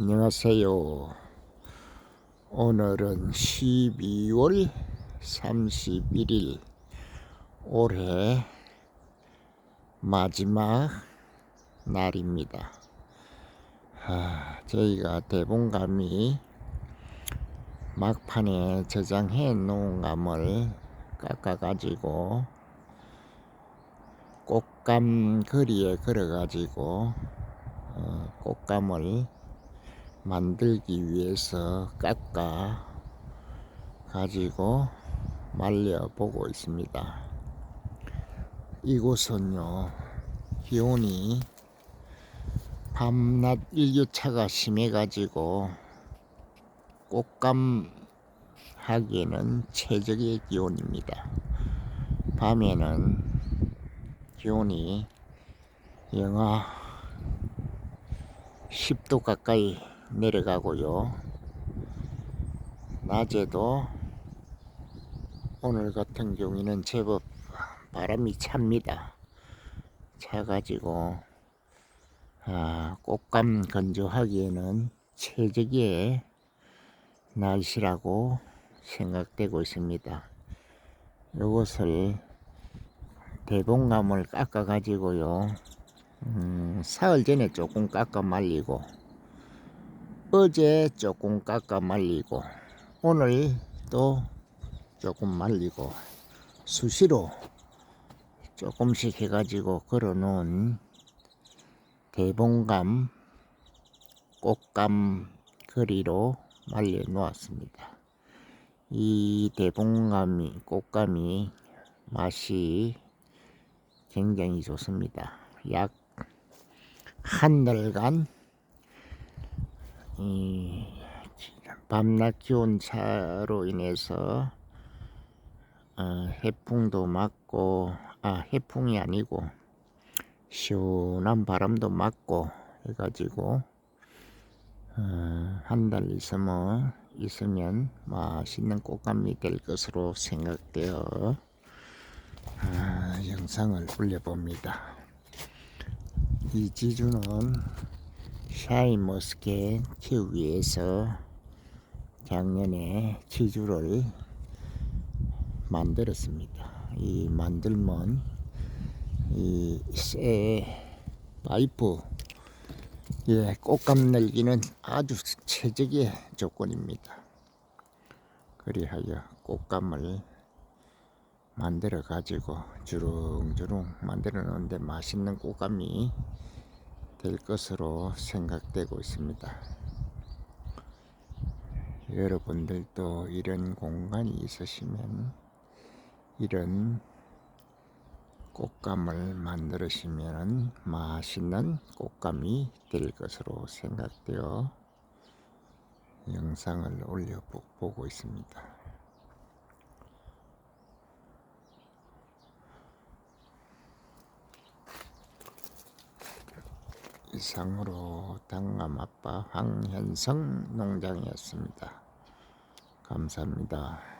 안녕하세요. 오늘은 12월 31일 올해 마지막 날입니다. 아, 저희가 대봉감이 막판에 저장해 놓은 감을 깎아 가지고 꽃감 거리에 걸어 가지고 어, 꽃감을 만들기 위해서 깎아 가지고 말려 보고 있습니다. 이곳은요 기온이 밤낮 일교차가 심해 가지고 꽃감 하기에는 최적의 기온입니다. 밤에는 기온이 영하 10도 가까이 내려가고요. 낮에도 오늘 같은 경우에는 제법 바람이 찹니다. 차가지고 아, 꽃감 건조하기에는 최적의 날씨라고 생각되고 있습니다. 이것을 대봉감을 깎아 가지고요. 음, 사흘 전에 조금 깎아 말리고 어제 조금 깎아 말리고 오늘 또 조금 말리고 수시로 조금씩 해가지고 걸어 놓은 대봉감 꽃감 거리로 말려 놓았습니다. 이 대봉감이 꽃감이 맛이 굉장히 좋습니다. 약 한 달간 이 밤낮 기온 차로 인해서 어, 해풍도 맞고 아 해풍이 아니고 시원한 바람도 맞고 해가지고 어, 한달 있으면 있으면 맛있는 꽃감이 될 것으로 생각되어 아, 영상을 올려봅니다. 이 지주는 샤인머스켓 키우기 위해서 작년에 지주를 만들었습니다. 이 만들면 이새 파이프 예, 꽃감 늘기는 아주 최적의 조건입니다. 그리하여 꽃감을 만들어 가지고 주렁주렁 만들어 놓는데 맛있는 꽃감이 될 것으로 생각되고 있습니다. 여러분들도 이런 공간이 있으시면 이런 꽃감을 만들으시면 맛있는 꽃감이 될 것으로 생각되어 영상을 올려보고 있습니다. 이상으로 당감 아빠 황현성 농장이었습니다. 감사합니다.